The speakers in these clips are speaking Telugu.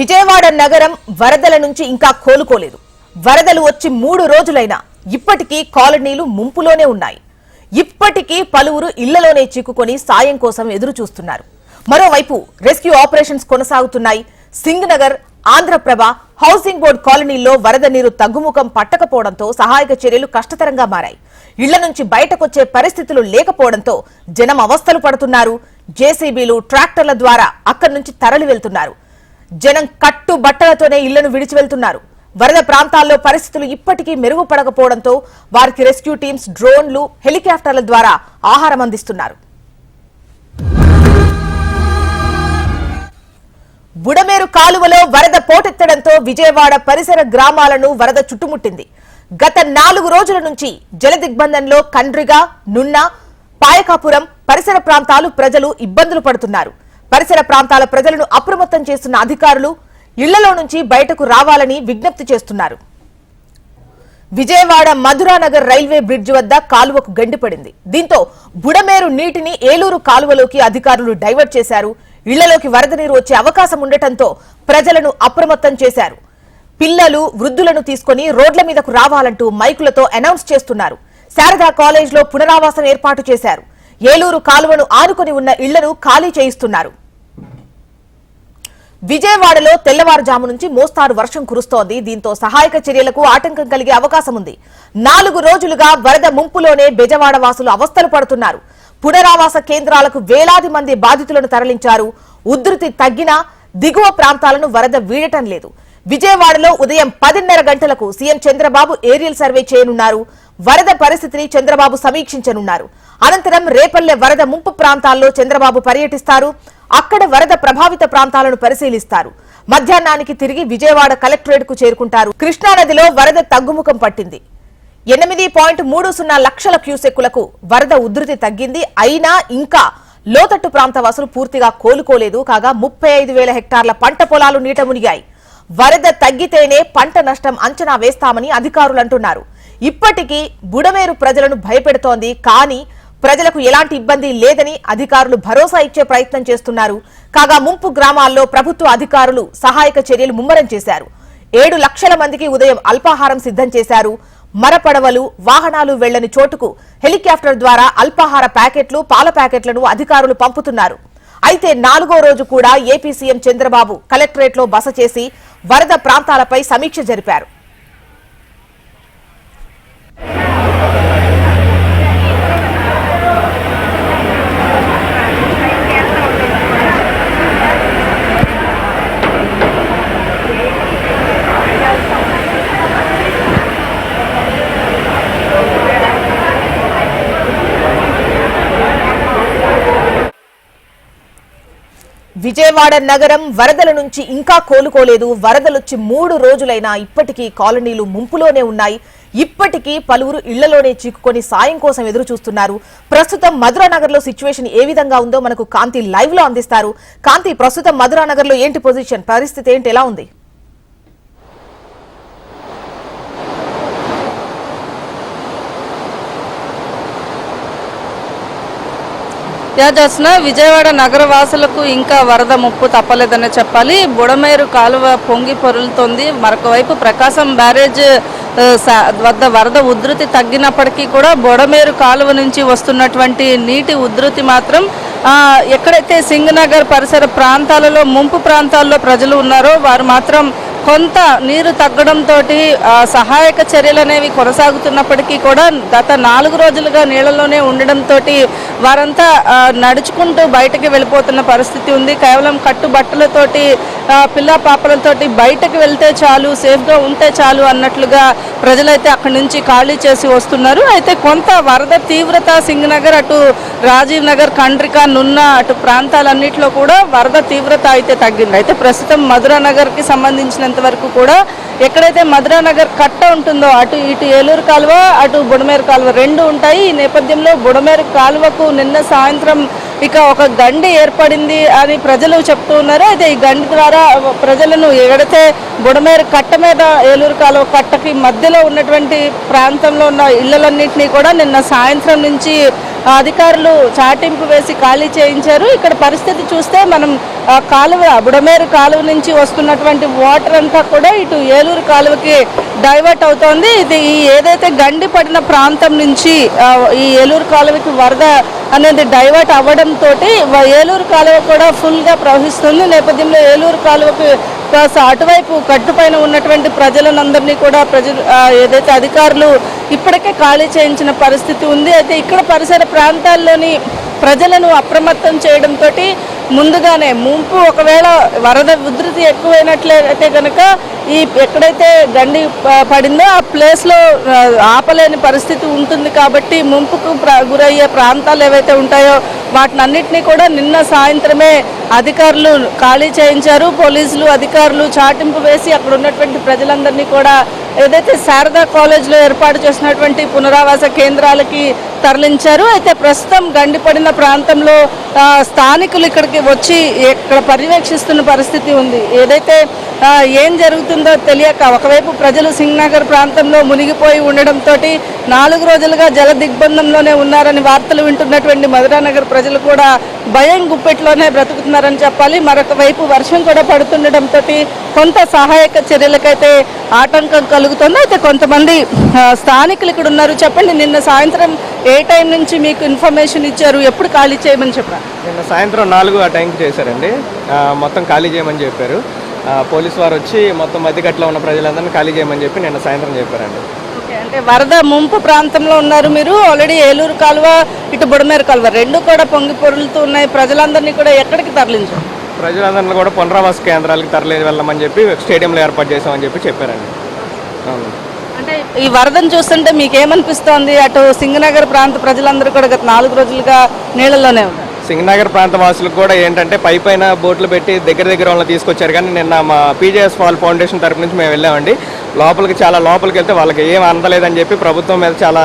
విజయవాడ నగరం వరదల నుంచి ఇంకా కోలుకోలేదు. వరదలు వచ్చి మూడు రోజులైనా ఇప్పటికీ కాలనీలు ముంపులోనే ఉన్నాయి. ఇప్పటికీ పలువురు ఇళ్ళలోనే చిక్కుకొని సాయం కోసం ఎదురు చూస్తున్నారు మరోవైపు రెస్క్యూ ఆపరేషన్స్ కొనసాగుతున్నాయి. సింగ్ నగర్ ఆంధ్రప్రభ హౌసింగ్ బోర్డు కాలనీల్లో వరద నీరు తగ్గుముఖం పట్టకపోవడంతో సహాయక చర్యలు కష్టతరంగా మారాయి. ఇళ్ళ నుంచి బయటకొచ్చే పరిస్థితులు లేకపోవడంతో జనం అవస్థలు పడుతున్నారు. జేసీబీలు ట్రాక్టర్ల ద్వారా అక్కడి నుంచి తరలి వెళ్తున్నారు జనం కట్టు బట్టలతోనే ఇళ్ళను విడిచి వెళ్తున్నారు. వరద ప్రాంతాల్లో పరిస్థితులు ఇప్పటికీ మెరుగుపడకపోవడంతో వారికి రెస్క్యూ టీమ్స్ డ్రోన్లు హెలికాప్టర్ల ద్వారా ఆహారం అందిస్తున్నారు. బుడమేరు కాలువలో వరద పోటెత్తడంతో విజయవాడ పరిసర గ్రామాలను వరద చుట్టుముట్టింది. గత నాలుగు రోజుల నుంచి జల దిగ్బంధంలో కండ్రిగా నున్న పాయకాపురం పరిసర ప్రాంతాలు ప్రజలు ఇబ్బందులు పడుతున్నారు. పరిసర ప్రాంతాల ప్రజలను అప్రమత్తం చేస్తున్న అధికారులు ఇళ్ళలో నుంచి బయటకు రావాలని విజ్ఞప్తి చేస్తున్నారు. విజయవాడ మధురానగర్ రైల్వే బ్రిడ్జ్ వద్ద కాలువకు గండిపడింది దీంతో బుడమేరు నీటిని ఏలూరు కాలువలోకి అధికారులు డైవర్ట్ చేశారు. ఇళ్ళలోకి వరద నీరు వచ్చే అవకాశం ఉండటంతో ప్రజలను అప్రమత్తం చేశారు. పిల్లలు వృద్ధులను తీసుకొని రోడ్ల మీదకు రావాలంటూ మైకులతో అనౌన్స్ చేస్తున్నారు. శారదా కాలేజ్లో పునరావాసం ఏర్పాటు చేశారు. ఏలూరు కాలువను ఆనుకుని ఉన్న ఇళ్ళను ఖాళీ చేయిస్తున్నారు. విజయవాడలో తెల్లవారుజాము నుంచి మోస్తారు వర్షం కురుస్తోంది. దీంతో సహాయక చర్యలకు ఆటంకం కలిగే అవకాశం ఉంది. నాలుగు రోజులుగా వరద ముంపులోనే బెజవాడ వాసులు అవస్థలు పడుతున్నారు. పునరావాస కేంద్రాలకు వేలాది మంది బాధితులను తరలించారు. ఉధృతి తగ్గినా దిగువ ప్రాంతాలను వరద వీడటం లేదు. విజయవాడలో ఉదయం పదిన్నర గంటలకు సీఎం చంద్రబాబు ఏరియల్ సర్వే చేయనున్నారు. వరద పరిస్థితిని చంద్రబాబు సమీక్షించనున్నారు. అనంతరం రేపల్లె వరద ముంపు ప్రాంతాల్లో చంద్రబాబు పర్యటిస్తారు. అక్కడ వరద ప్రభావిత ప్రాంతాలను పరిశీలిస్తారు. మధ్యాహ్నానికి తిరిగి విజయవాడ కలెక్టరేట్కు చేరుకుంటారు. కృష్ణానదిలో వరద తగ్గుముఖం పట్టింది. ఎనిమిది పాయింట్ మూడు సున్నా లక్షల క్యూసెక్కులకు వరద ఉధృతి తగ్గింది. అయినా ఇంకా లోతట్టు ప్రాంత వాసులు పూర్తిగా కోలుకోలేదు. కాగా ముప్పై ఐదు వేల హెక్టార్ల పంట పొలాలు నీట మునిగాయి. వరద తగ్గితేనే పంట నష్టం అంచనా వేస్తామని అధికారులు అంటున్నారు. ఇప్పటికీ బుడమేరు ప్రజలను భయపెడుతోంది. కానీ ప్రజలకు ఎలాంటి ఇబ్బంది లేదని అధికారులు భరోసా ఇచ్చే ప్రయత్నం చేస్తున్నారు. కాగా ముంపు గ్రామాల్లో ప్రభుత్వ అధికారులు సహాయక చర్యలు ముమ్మరం చేశారు. ఏడు లక్షల మందికి ఉదయం అల్పాహారం సిద్ధం చేశారు. మరపడవలు వాహనాలు వెళ్ళని చోటుకు హెలికాప్టర్ ద్వారా అల్పాహార ప్యాకెట్లు పాల ప్యాకెట్లను అధికారులు పంపుతున్నారు. అయితే నాలుగో రోజు కూడా ఏపీ సీఎం చంద్రబాబు కలెక్టరేట్లో బస చేసి వరద ప్రాంతాలపై సమీక్ష జరిపారు. విజయవాడ నగరం వరదల నుంచి ఇంకా కోలుకోలేదు. వరదలొచ్చి మూడు రోజులైనా ఇప్పటికీ కాలనీలు ముంపులోనే ఉన్నాయి. ఇప్పటికీ పలువురు ఇళ్ళలోనే చిక్కుకొని సాయం కోసం ఎదురు చూస్తున్నారు ప్రస్తుతం మధురా నగర్లో సిచ్యువేషన్ ఏ విధంగా ఉందో మనకు కాంతి లైవ్లో అందిస్తారు. కాంతి ప్రస్తుతం మధురా నగర్లో ఏంటి పొజిషన్? పరిస్థితి ఏంటి? ఎలా ఉంది? యా విజయవాడ నగర వాసులకు ఇంకా వరద ముప్పు తప్పలేదనే చెప్పాలి. బుడమేరు కాలువ పొంగి పొరులుతోంది. మరొకవైపు ప్రకాశం బ్యారేజ్ వద్ద వరద ఉధృతి తగ్గినప్పటికీ కూడా బుడమేరు కాలువ నుంచి వస్తున్నటువంటి నీటి ఉధృతి మాత్రం ఎక్కడైతే సింగనగర్ పరిసర ప్రాంతాలలో ముంపు ప్రాంతాల్లో ప్రజలు ఉన్నారో వారు మాత్రం కొంత నీరు తగ్గడంతో సహాయక చర్యలు అనేవి కొనసాగుతున్నప్పటికీ కూడా గత నాలుగు రోజులుగా నీళ్ళలోనే ఉండడంతో వారంతా నడుచుకుంటూ బయటకు వెళ్ళిపోతున్న పరిస్థితి ఉంది. కేవలం కట్టుబట్టలతోటి బట్టలతోటి పిల్ల పాపలతోటి బయటకు వెళ్తే చాలు సేఫ్గా ఉంటే చాలు అన్నట్లుగా ప్రజలైతే అక్కడి నుంచి ఖాళీ చేసి వస్తున్నారు. అయితే కొంత వరద తీవ్రత సింగనగర్ అటు రాజీవ్ నగర్ కండ్రిక నున్న అటు ప్రాంతాలన్నింటిలో కూడా వరద తీవ్రత అయితే తగ్గింది. అయితే ప్రస్తుతం మధురా నగర్కి సంబంధించినంత వరకు కూడా ఎక్కడైతే మధురా నగర్ కట్ట ఉంటుందో అటు ఇటు ఏలూరు కాలువ అటు బుడమేరు కాలువ రెండు ఉంటాయి. ఈ నేపథ్యంలో బుడమేరు కాలువకు నిన్న సాయంత్రం ఇక ఒక గండి ఏర్పడింది అని ప్రజలు చెప్తూ ఉన్నారు. అయితే ఈ గండి ద్వారా ప్రజలను ఎగడితే బుడమేరు కట్ట మీద ఏలూరు కాలువ కట్టకి మధ్యలో ఉన్నటువంటి ప్రాంతంలో ఉన్న ఇళ్ళలన్నింటినీ కూడా నిన్న సాయంత్రం నుంచి అధికారులు చాటింపు వేసి ఖాళీ చేయించారు. ఇక్కడ పరిస్థితి చూస్తే మనం కాలువ బుడమేరు కాలువ నుంచి వస్తున్నటువంటి వాటర్ అంతా కూడా ఇటు ఏలూరు కాలువకి డైవర్ట్ అవుతోంది. ఇది ఈ ఏదైతే గండి పడిన ప్రాంతం నుంచి ఈ ఏలూరు కాలువకి వరద అనేది డైవర్ట్ అవ్వడంతో ఏలూరు కాలువ కూడా ఫుల్గా ప్రవహిస్తుంది. నేపథ్యంలో ఏలూరు కాలువకి కాస్త అటువైపు కట్టుపైన ఉన్నటువంటి ప్రజలందరినీ కూడా ప్రజలు ఏదైతే అధికారులు ఇప్పటికే ఖాళీ చేయించిన పరిస్థితి ఉంది. అయితే ఇక్కడ పరిసర ప్రాంతాల్లోని ప్రజలను అప్రమత్తం చేయడంతో ముందుగానే ముంపు ఒకవేళ వరద ఉధృతి ఎక్కువైనట్లయితే కనుక ఈ ఎక్కడైతే గండి ప- పడిందో ఆ ప్లేస్లో ఆపలేని పరిస్థితి ఉంటుంది కాబట్టి ముంపుకు గురయ్యే ప్రాంతాలు ఏవైతే ఉంటాయో వాటిని అన్నింటినీ కూడా నిన్న సాయంత్రమే అధికారులు ఖాళీ చేయించారు. పోలీసులు అధికారులు చాటింపు వేసి అక్కడ ఉన్నటువంటి ప్రజలందరినీ కూడా ఏదైతే శారదా కాలేజ్లో ఏర్పాటు చేసినటువంటి పునరావాస కేంద్రాలకి తరలించారు. అయితే ప్రస్తుతం గండిపడిన ప్రాంతంలో స్థానికులు ఇక్కడికి వచ్చి ఇక్కడ పర్యవేక్షిస్తున్న పరిస్థితి ఉంది. ఏదైతే ఏం జరుగుతుంది తెలియక ఒకవైపు ప్రజలు సింగ్నగర్ ప్రాంతంలో మునిగిపోయి ఉండడంతో నాలుగు రోజులుగా జల దిగ్బంధంలోనే ఉన్నారని వార్తలు వింటున్నటువంటి మధురానగర్ ప్రజలు కూడా భయం గుప్పెట్లోనే బ్రతుకుతున్నారని చెప్పాలి. మరొక వైపు వర్షం కూడా పడుతుండటంతో కొంత సహాయక చర్యలకైతే ఆటంకం కలుగుతుంది. అయితే కొంతమంది స్థానికులు ఇక్కడ ఉన్నారు. చెప్పండి నిన్న సాయంత్రం ఏ టైం నుంచి మీకు ఇన్ఫర్మేషన్ ఇచ్చారు? ఎప్పుడు ఖాళీ చేయమని చెప్పారు? నిన్న సాయంత్రం నాలుగు ఆ టైంకి చేశారండి. మొత్తం ఖాళీ చేయమని చెప్పారు. పోలీస్ వారు వచ్చి మొత్తం మధ్యగట్లో ఉన్న ప్రజలందరినీ ఖాళీ చేయమని చెప్పి నిన్న సాయంత్రం చెప్పారండి. అంటే వరద ముంపు ప్రాంతంలో ఉన్నారు మీరు. ఆల్రెడీ ఏలూరు కాలువ ఇటు బుడమేరు కాలువ రెండు కూడా పొంగి పొరులుతూ ఉన్నాయి. ప్రజలందరినీ కూడా ఎక్కడికి తరలించారు ప్రజలందరినీ కూడా పునరావాస కేంద్రాలకు తరలి వెళ్ళమని చెప్పి స్టేడియంలో ఏర్పాటు చేసామని చెప్పి చెప్పారండి. అంటే ఈ వరదను చూస్తుంటే మీకు ఏమనిపిస్తోంది అటు సింగనగర్ ప్రాంత ప్రజలందరూ కూడా గత నాలుగు రోజులుగా నీళ్ళలోనే ఉన్నారు. సింగనగర్ ప్రాంత వాసులకు కూడా ఏంటంటే పై పైన బోట్లు పెట్టి దగ్గర దగ్గర వాళ్ళని తీసుకొచ్చారు. కానీ నిన్న మా పీజేఎస్ ఫాల్ ఫౌండేషన్ తరపు నుంచి మేము వెళ్ళామండి. లోపలికి చాలా లోపలికి వెళ్తే వాళ్ళకి ఏం అందలేదని చెప్పి ప్రభుత్వం మీద చాలా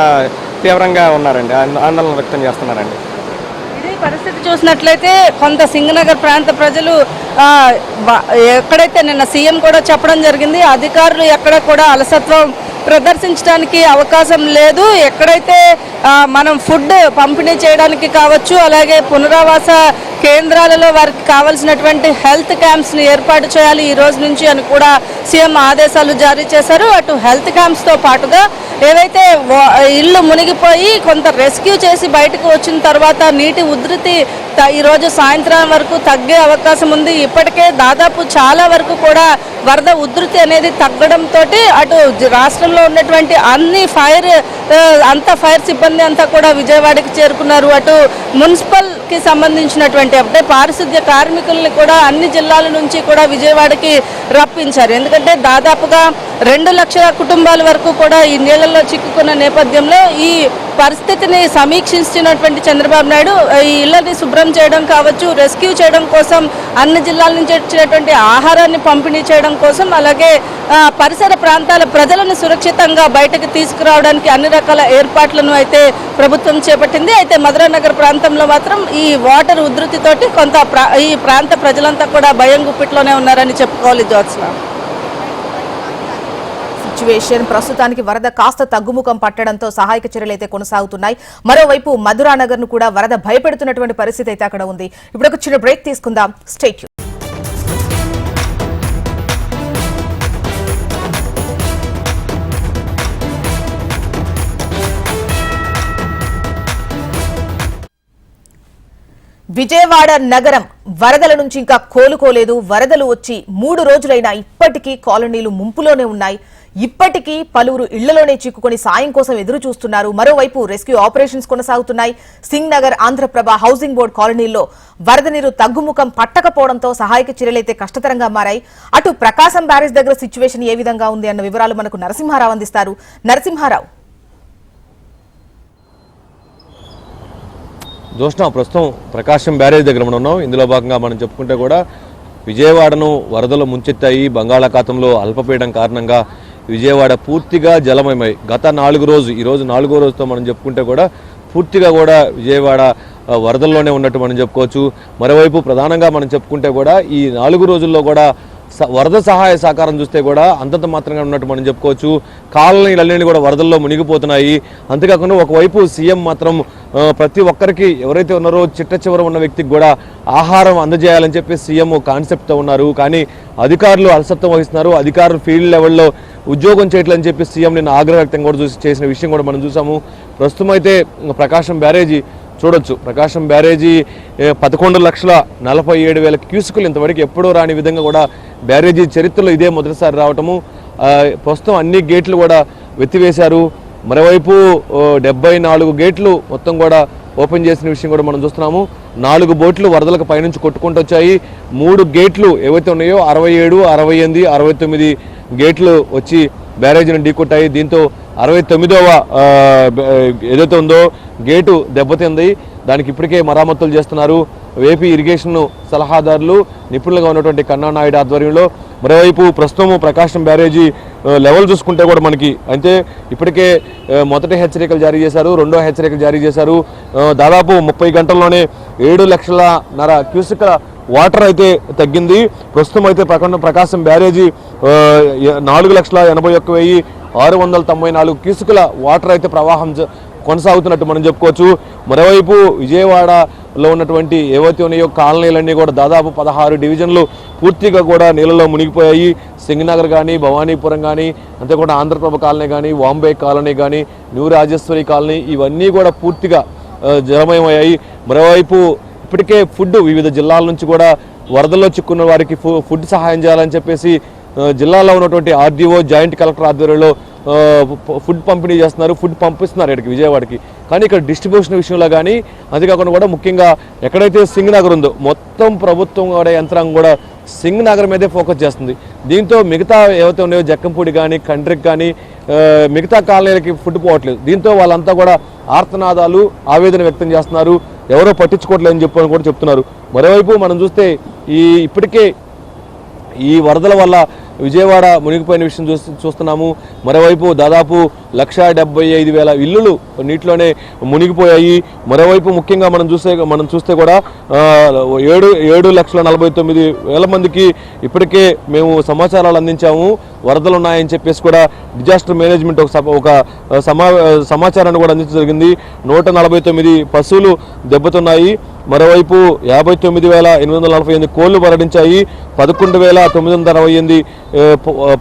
తీవ్రంగా ఉన్నారండి. ఆందోళన వ్యక్తం చేస్తున్నారండి. పరిస్థితి చూసినట్లయితే కొంత సింగనగర్ ప్రాంత ప్రజలు ఎక్కడైతే నిన్న సీఎం కూడా చెప్పడం జరిగింది అధికారులు ఎక్కడ కూడా అలసత్వం ప్రదర్శించడానికి అవకాశం లేదు. ఎక్కడైతే మనం ఫుడ్ పంపిణీ చేయడానికి కావచ్చు అలాగే పునరావాస కేంద్రాలలో వారికి కావాల్సినటువంటి హెల్త్ క్యాంప్స్ని ఏర్పాటు చేయాలి ఈ రోజు నుంచి అని కూడా సీఎం ఆదేశాలు జారీ చేశారు. అటు హెల్త్ క్యాంప్స్తో పాటుగా ఏవైతే ఇల్లు మునిగిపోయి కొంత రెస్క్యూ చేసి బయటకు వచ్చిన తర్వాత నీటి ఉధృతి ఈరోజు సాయంత్రం వరకు తగ్గే అవకాశం ఉంది. ఇప్పటికే దాదాపు చాలా వరకు కూడా వరద ఉధృతి అనేది తగ్గడంతో అటు రాష్ట్రంలో ఉన్నటువంటి అన్ని ఫైర్ అంత ఫైర్ సిబ్బంది అంతా కూడా విజయవాడకి చేరుకున్నారు. అటు మున్సిపల్కి సంబంధించినటువంటి అంటే పారిశుద్ధ్య కార్మికుల్ని కూడా అన్ని జిల్లాల నుంచి కూడా విజయవాడకి రప్పించారు. ఎందుకంటే దాదాపుగా రెండు లక్షల కుటుంబాల వరకు కూడా ఈ నీళ్ళల్లో చిక్కుకున్న నేపథ్యంలో ఈ పరిస్థితిని సమీక్షించినటువంటి చంద్రబాబు నాయుడు ఈ ఇళ్ళని శుభ్రం చేయడం కావచ్చు రెస్క్యూ చేయడం కోసం అన్ని జిల్లాల నుంచి వచ్చినటువంటి ఆహారాన్ని పంపిణీ చేయడం కోసం అలాగే పరిసర ప్రాంతాల ప్రజలను సురక్షితంగా బయటకు తీసుకురావడానికి అన్ని రకాల ఏర్పాట్లను అయితే ప్రభుత్వం చేపట్టింది. అయితే మధురానగర్ ప్రాంతంలో మాత్రం ఈ వాటర్ ఉధృతితోటి కొంత ప్రా- ఈ ప్రాంత ప్రజలంతా కూడా భయం గుప్పిట్లోనే ఉన్నారని చెప్పుకోవాలి జ్యోత్స్న. సిచ్యువేషన్ ప్రస్తుతానికి వరద కాస్త తగ్గుముఖం పట్టడంతో సహాయక చర్యలు అయితే కొనసాగుతున్నాయి. మరోవైపు మధురానగర్ను కూడా వరద భయపెడుతున్నటువంటి పరిస్థితి అయితే అక్కడ ఉంది. ఇప్పుడు ఒక చిన్న బ్రేక్ తీసుకుందాం. స్టేట్ విజయవాడ నగరం వరదల నుంచి ఇంకా కోలుకోలేదు. వరదలు వచ్చి మూడు రోజులైనా ఇప్పటికీ కాలనీలు ముంపులోనే ఉన్నాయి. ఇప్పటికీ పలువురు ఇళ్ళలోనే చిక్కుకొని సాయం కోసం ఎదురు చూస్తున్నారు. మరోవైపు రెస్క్యూ ఆపరేషన్స్ కొనసాగుతున్నాయి. సింగ్ నగర్ ఆంధ్రప్రభ హౌసింగ్ బోర్డు కాలనీలో వరద నీరు తగ్గుముఖం పట్టకపోవడంతో సహాయక చర్యలైతే కష్టతరంగా మారాయి. అటు ప్రకాశం బ్యారేజ్ దగ్గర సిచ్యువేషన్ ఏ విధంగా ఉంది అన్న వివరాలు మనకు నరసింహారావు అందిస్తారు. నరసింహారావు. చూస్తున్నాం ప్రస్తుతం ప్రకాశం బ్యారేజ్ దగ్గర మనం ఉన్నాం. ఇందులో భాగంగా మనం చెప్పుకుంటే కూడా విజయవాడను వరదలు ముంచెత్తాయి. బంగాళాఖాతంలో అల్పపీడనం కారణంగా విజయవాడ పూర్తిగా జలమయమై గత నాలుగు రోజు ఈరోజు నాలుగో రోజుతో మనం చెప్పుకుంటే కూడా పూర్తిగా కూడా విజయవాడ వరదల్లోనే ఉన్నట్టు మనం చెప్పుకోవచ్చు. మరోవైపు ప్రధానంగా మనం చెప్పుకుంటే కూడా ఈ నాలుగు రోజుల్లో కూడా స- వరద సహాయ సహకారం చూస్తే కూడా అంతంత మాత్రంగా ఉన్నట్టు మనం చెప్పుకోవచ్చు. కాలనీలన్నీ కూడా వరదల్లో మునిగిపోతున్నాయి. అంతేకాకుండా ఒకవైపు సీఎం మాత్రం ప్రతి ఒక్కరికి ఎవరైతే ఉన్నారో చిట్ట చివర ఉన్న వ్యక్తికి కూడా ఆహారం అందజేయాలని చెప్పి సీఎం కాన్సెప్ట్తో ఉన్నారు. కానీ అధికారులు అలసత్వం వహిస్తున్నారు. అధికారులు ఫీల్డ్ లెవెల్లో ఉద్యోగం చేయట్లని చెప్పి సీఎం నిన్న ఆగ్రహ వ్యక్తం కూడా చూసి చేసిన విషయం కూడా మనం చూసాము. ప్రస్తుతం అయితే ప్రకాశం బ్యారేజీ చూడొచ్చు. ప్రకాశం బ్యారేజీ పదకొండు లక్షల నలభై ఏడు వేల క్యూసుకులు ఇంతవరకు ఎప్పుడూ రాని విధంగా కూడా బ్యారేజీ చరిత్రలో ఇదే మొదటిసారి రావటము. ప్రస్తుతం అన్ని గేట్లు కూడా వెత్తివేశారు. మరోవైపు డెబ్బై నాలుగు గేట్లు మొత్తం కూడా ఓపెన్ చేసిన విషయం కూడా మనం చూస్తున్నాము. నాలుగు బోట్లు వరదలకు పైనుంచి కొట్టుకుంటూ వచ్చాయి. మూడు గేట్లు ఏవైతే ఉన్నాయో అరవై ఏడు అరవై ఎనిమిది అరవై తొమ్మిది గేట్లు వచ్చి బ్యారేజీని ఢీకొట్టాయి. దీంతో అరవై తొమ్మిదవ ఏదైతే ఉందో గేటు దెబ్బతింది. దానికి ఇప్పటికే మరామతులు చేస్తున్నారు. ఏపీ ఇరిగేషన్ సలహాదారులు నిపుణులుగా ఉన్నటువంటి కన్నా నాయుడు ఆధ్వర్యంలో మరోవైపు ప్రస్తుతం ప్రకాశం బ్యారేజీ లెవెల్ చూసుకుంటే కూడా మనకి అంటే ఇప్పటికే మొదటి హెచ్చరికలు జారీ చేశారు రెండో హెచ్చరికలు జారీ చేశారు. దాదాపు ముప్పై గంటల్లోనే ఏడు లక్షల నర క్యూసికల వాటర్ అయితే తగ్గింది. ప్రస్తుతం అయితే ప్రకటన ప్రకాశం బ్యారేజీ నాలుగు లక్షల ఎనభై ఒక్క వెయ్యి ఆరు వందల తొంభై నాలుగు క్యూసుకుల వాటర్ అయితే ప్రవాహం కొనసాగుతున్నట్టు మనం చెప్పుకోవచ్చు. మరోవైపు విజయవాడలో ఉన్నటువంటి ఏవైతే ఉన్నాయో కాలనీలన్నీ కూడా దాదాపు పదహారు డివిజన్లు పూర్తిగా కూడా నీళ్ళలో మునిగిపోయాయి. సింగనగర్ కానీ భవానీపురం కానీ అంతేకాకుండా ఆంధ్రప్రభ కాలనీ కానీ వాంబే కాలనీ కానీ న్యూ రాజేశ్వరి కాలనీ ఇవన్నీ కూడా పూర్తిగా జలమయమయ్యాయి. మరోవైపు ఇప్పటికే ఫుడ్ వివిధ జిల్లాల నుంచి కూడా వరదల్లో చిక్కున్న వారికి ఫుడ్ సహాయం చేయాలని చెప్పేసి జిల్లాలో ఉన్నటువంటి ఆర్డీఓ జాయింట్ కలెక్టర్ ఆధ్వర్యంలో ఫుడ్ పంపిణీ చేస్తున్నారు ఫుడ్ పంపిస్తున్నారు ఇక్కడికి విజయవాడకి. కానీ ఇక్కడ డిస్ట్రిబ్యూషన్ విషయంలో కానీ అంతేకాకుండా కూడా ముఖ్యంగా ఎక్కడైతే సింగ్ నగర్ ఉందో మొత్తం ప్రభుత్వం కూడా యంత్రాంగం కూడా సింగ్ నగర్ మీదే ఫోకస్ చేస్తుంది. దీంతో మిగతా ఏవైతే ఉన్నాయో జక్కంపూడి కానీ కండ్రికి కానీ మిగతా కాలనీలకి ఫుడ్ పోవట్లేదు. దీంతో వాళ్ళంతా కూడా ఆర్తనాదాలు ఆవేదన వ్యక్తం చేస్తున్నారు. ఎవరో పట్టించుకోవట్లేదని చెప్పని కూడా చెప్తున్నారు. మరోవైపు మనం చూస్తే ఈ ఇప్పటికే ఈ వరదల వల్ల విజయవాడ మునిగిపోయిన విషయం చూస్తు చూస్తున్నాము. మరోవైపు దాదాపు లక్ష డెబ్బై ఐదు వేల ఇల్లులు నీటిలోనే మునిగిపోయాయి. మరోవైపు ముఖ్యంగా మనం చూస్తే మనం చూస్తే కూడా ఏడు ఏడు లక్షల నలభై తొమ్మిది వేల మందికి ఇప్పటికే మేము సమాచారాలు అందించాము. వరదలు ఉన్నాయని చెప్పేసి కూడా డిజాస్టర్ మేనేజ్మెంట్ ఒక ఒక సమా సమాచారాన్ని కూడా అందించడం జరిగింది. నూట నలభై తొమ్మిది పశువులు దెబ్బతున్నాయి. మరోవైపు యాభై తొమ్మిది వేల ఎనిమిది వందల నలభై ఎనిమిది కోళ్ళు మరణించాయి. పదకొండు వేల తొమ్మిది వందల అరవై ఎనిమిది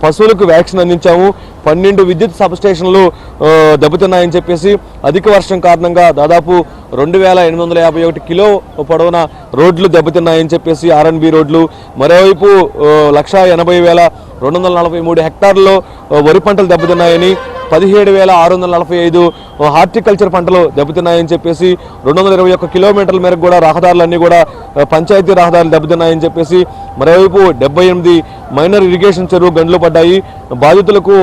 పశువులకు వ్యాక్సిన్ అందించాము. పన్నెండు విద్యుత్ సబ్స్టేషన్లు ఆ, దెబ్బతిన్నాయని చెప్పేసి అధిక వర్షం కారణంగా దాదాపు రెండు వేల ఎనిమిది వందల యాభై ఒకటి కిలో పొడవున రోడ్లు దెబ్బతిన్నాయని చెప్పేసి ఆర్ఎన్బి రోడ్లు. మరోవైపు లక్షా లక్ష ఎనభై వేల రెండు వందల నలభై మూడు హెక్టార్లలో వరి పంటలు దెబ్బతిన్నాయని పదిహేడు వేల ఆరు వందల నలభై ఐదు హార్టికల్చర్ పంటలు దెబ్బతిన్నాయని చెప్పేసి రెండు వందల ఇరవై ఒక్క కిలోమీటర్ల మేరకు కూడా రహదారులన్నీ కూడా పంచాయతీ రహదారులు దెబ్బతిన్నాయని చెప్పేసి మరోవైపు డెబ్బై ఎనిమిది మైనర్ ఇరిగేషన్ చెరువు గండ్లు పడ్డాయి. బాధితులకు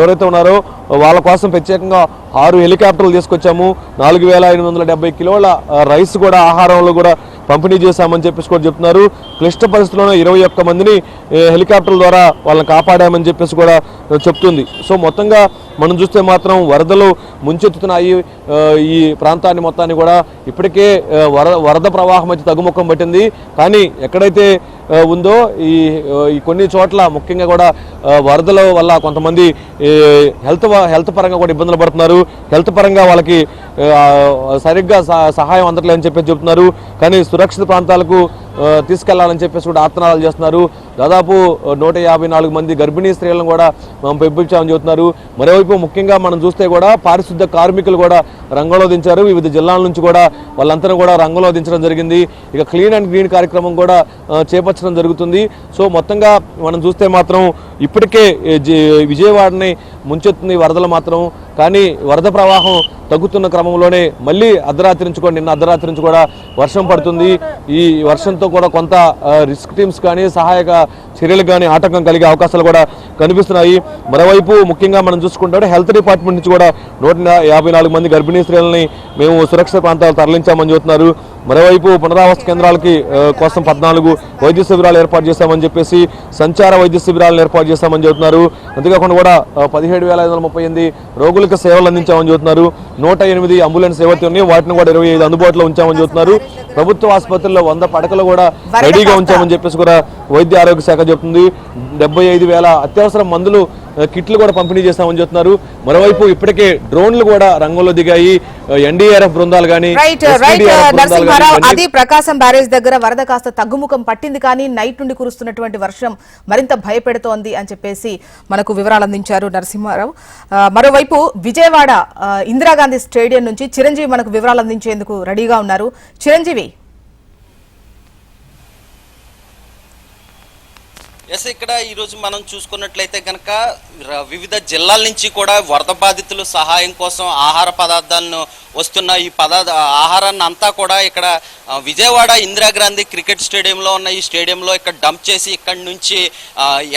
ఎవరైతే ఉన్నారో వాళ్ళ కోసం ప్రత్యేకంగా ఆరు హెలికాప్టర్లు తీసుకొచ్చాము. నాలుగు వేల ఎనిమిది వందల డెబ్బై కిలోల రైస్ కూడా ఆహారంలో కూడా పంపిణీ చేశామని చెప్పేసి కూడా చెప్తున్నారు. క్లిష్ట పరిస్థితుల్లో ఇరవై ఒక్క మందిని హెలికాప్టర్ల ద్వారా వాళ్ళని కాపాడామని చెప్పేసి కూడా చెప్తుంది. సో మొత్తంగా మనం చూస్తే మాత్రం వరదలు ముంచెత్తుతున్నాయి. ఈ ప్రాంతాన్ని మొత్తాన్ని కూడా ఇప్పటికే వరద వర వరద ప్రవాహం అయితే తగ్గుముఖం పట్టింది. కానీ ఎక్కడైతే ఉందో ఈ ఈ కొన్ని చోట్ల ముఖ్యంగా కూడా వరదల వల్ల కొంతమంది హెల్త్ హెల్త్ పరంగా కూడా ఇబ్బందులు పడుతున్నారు. హెల్త్ పరంగా వాళ్ళకి సరిగ్గా సహ- సహాయం అందట్లేదని చెప్పేసి చెప్తున్నారు. కానీ సురక్షిత ప్రాంతాలకు తీసుకెళ్ళాలని చెప్పేసి కూడా ఆర్తనాదాలు చేస్తున్నారు. దాదాపు నూట యాభై నాలుగు మంది గర్భిణీ స్త్రీలను కూడా మనం పెంపించామని చెబుతున్నారు. మరోవైపు ముఖ్యంగా మనం చూస్తే కూడా పారిశుద్ధ కార్మికులు కూడా రంగంలో దించారు. వివిధ జిల్లాల నుంచి కూడా వాళ్ళంతా కూడా రంగంలో దించడం జరిగింది. ఇక క్లీన్ అండ్ గ్రీన్ కార్యక్రమం కూడా చేపట్టడం జరుగుతుంది. సో మొత్తంగా మనం చూస్తే మాత్రం ఇప్పటికే విజయవాడని ముంచెత్తుంది వరదలు మాత్రం కానీ వరద ప్రవాహం తగ్గుతున్న క్రమంలోనే మళ్ళీ అర్ధరాత్రి నుంచి కూడా నిన్న అర్ధరాత్రి నుంచి కూడా వర్షం పడుతుంది. ఈ వర్షంతో కూడా కొంత రిస్క్ టీమ్స్ కానీ సహాయక చర్యలకు కానీ ఆటంకం కలిగే అవకాశాలు కూడా కనిపిస్తున్నాయి. మరోవైపు ముఖ్యంగా మనం చూసుకుంటే హెల్త్ డిపార్ట్మెంట్ నుంచి కూడా నూట యాభై నాలుగు మంది గర్భిణీ స్త్రీలని మేము సురక్షిత ప్రాంతాలు తరలించామని చెబుతున్నారు. మరోవైపు పునరావాస కేంద్రాలకి కోసం పద్నాలుగు వైద్య శిబిరాలు ఏర్పాటు చేశామని చెప్పేసి సంచార వైద్య శిబిరాలను ఏర్పాటు చేశామని చెబుతున్నారు. అంతేకాకుండా కూడా పదిహేడు వేల ఐదు వందల ముప్పై ఎనిమిది రోగులకు సేవలు అందించామని చెబుతున్నారు. నూట ఎనిమిది అంబులెన్స్ ఏవైతే ఉన్నాయో. వాటిని కూడా ఇరవై ఐదు అందుబాటులో ఉంచామని చెబుతున్నారు. ప్రభుత్వ ఆసుపత్రుల్లో వంద పడకలు కూడా రెడీగా ఉంచామని చెప్పేసి కూడా వైద్య ఆరోగ్య శాఖ చెబుతుంది. డెబ్బై ఐదు వేల అత్యవసర మందులు కిట్లు కూడా పంపిణీ చేస్తామని చెప్తున్నారు. మరోవైపు ఇప్పటికే డ్రోన్లు కూడా రంగంలో దిగాయి. ఎన్డీఆర్ఎఫ్ బృందాలు కానీ నరసింహారావు అది ప్రకాశం బ్యారేజ్ దగ్గర వరద కాస్త తగ్గుముఖం పట్టింది కానీ నైట్ నుండి కురుస్తున్నటువంటి వర్షం మరింత భయపెడుతోంది అని చెప్పేసి మనకు వివరాలు అందించారు నరసింహారావు. మరోవైపు విజయవాడ ఇందిరాగాంధీ స్టేడియం నుంచి చిరంజీవి మనకు వివరాలు అందించేందుకు రెడీగా ఉన్నారు. చిరంజీవి ఎస్ ఇక్కడ ఈరోజు మనం చూసుకున్నట్లయితే కనుక వివిధ జిల్లాల నుంచి కూడా వరద బాధితులు సహాయం కోసం ఆహార పదార్థాలను వస్తున్న ఈ పదార్థ ఆహారాన్ని అంతా కూడా ఇక్కడ విజయవాడ ఇందిరాగాంధీ క్రికెట్ స్టేడియంలో ఉన్న ఈ స్టేడియంలో ఇక్కడ డంప్ చేసి ఇక్కడ నుంచి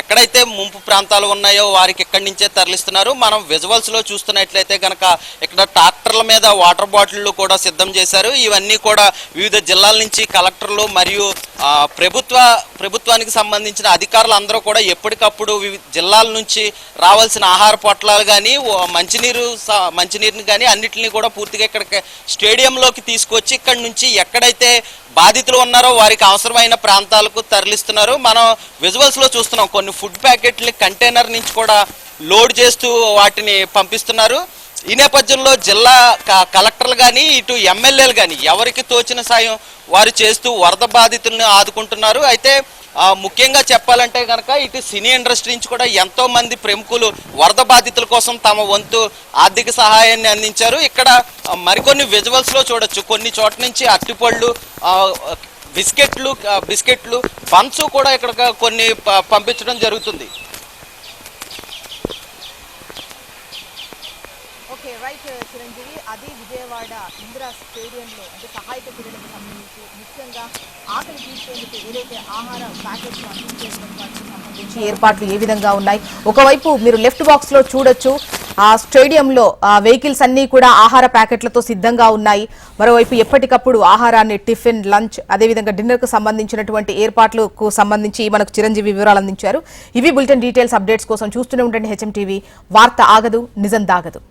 ఎక్కడైతే ముంపు ప్రాంతాలు ఉన్నాయో వారికి ఇక్కడి నుంచే తరలిస్తున్నారు. మనం విజువల్స్లో చూస్తున్నట్లయితే కనుక ఇక్కడ ట్రాక్టర్ల మీద వాటర్ బాటిళ్ళు కూడా సిద్ధం చేశారు. ఇవన్నీ కూడా వివిధ జిల్లాల నుంచి కలెక్టర్లు మరియు ప్రభుత్వ ప్రభుత్వానికి సంబంధించిన అధికారులు అందరూ కూడా ఎప్పటికప్పుడు జిల్లాల నుంచి రావాల్సిన ఆహార పొట్లాలు కానీ మంచినీరు స- మంచినీరుని కానీ అన్నిటిని కూడా పూర్తిగా ఇక్కడ స్టేడియంలోకి తీసుకొచ్చి ఇక్కడ నుంచి ఎక్కడైతే బాధితులు ఉన్నారో వారికి అవసరమైన ప్రాంతాలకు తరలిస్తున్నారు. మనం విజువల్స్లో చూస్తున్నాం. కొన్ని ఫుడ్ ప్యాకెట్ని కంటైనర్ నుంచి కూడా లోడ్ చేస్తూ వాటిని పంపిస్తున్నారు. ఈ నేపథ్యంలో జిల్లా క- కలెక్టర్లు కానీ ఇటు ఎమ్మెల్యేలు కానీ ఎవరికి తోచిన సాయం వారు చేస్తూ వరద బాధితులను ఆదుకుంటున్నారు. అయితే ముఖ్యంగా చెప్పాలంటే కనుక ఇటు సినీ ఇండస్ట్రీ నుంచి కూడా ఎంతో మంది ప్రముఖులు వరద బాధితుల కోసం తమ వంతు ఆర్థిక సహాయాన్ని అందించారు. ఇక్కడ మరికొన్ని విజువల్స్లో చూడొచ్చు. కొన్ని చోట్ల నుంచి అరటిపళ్ళు బిస్కెట్లు బిస్కెట్లు బన్స్ కూడా ఇక్కడ కొన్ని ప- పంపించడం జరుగుతుంది. రైట్ చిరంజీవి. అది విజయవాడ ఇందిరా స్టేడియంలో అంటే సహాయక క్రీడలకు సంబంధించి ముఖ్యంగా ఆకలి తీర్చేందుకు ఏదైతే ఆహార ప్యాకెట్లు అందించేటువంటి సంబంధించి ఏర్పాట్లు ఏ విధంగా ఉన్నాయి? ఒకవైపు మీరు లెఫ్ట్ బాక్స్లో చూడొచ్చు ఆ స్టేడియంలో ఆ వెహికల్స్ అన్ని కూడా ఆహార ప్యాకెట్లతో సిద్ధంగా ఉన్నాయి. మరోవైపు ఎప్పటికప్పుడు ఆహారాన్ని టిఫిన్ లంచ్ అదేవిధంగా డిన్నర్కు సంబంధించినటువంటి ఏర్పాట్లకు సంబంధించి మనకు చిరంజీవి వివరాలు అందించారు. ఇవి బులెటిన్ డీటెయిల్స్ అప్డేట్స్ కోసం చూస్తూనే ఉండండి హెచ్ఎం టీవీ. వార్త ఆగదు నిజం దాగదు.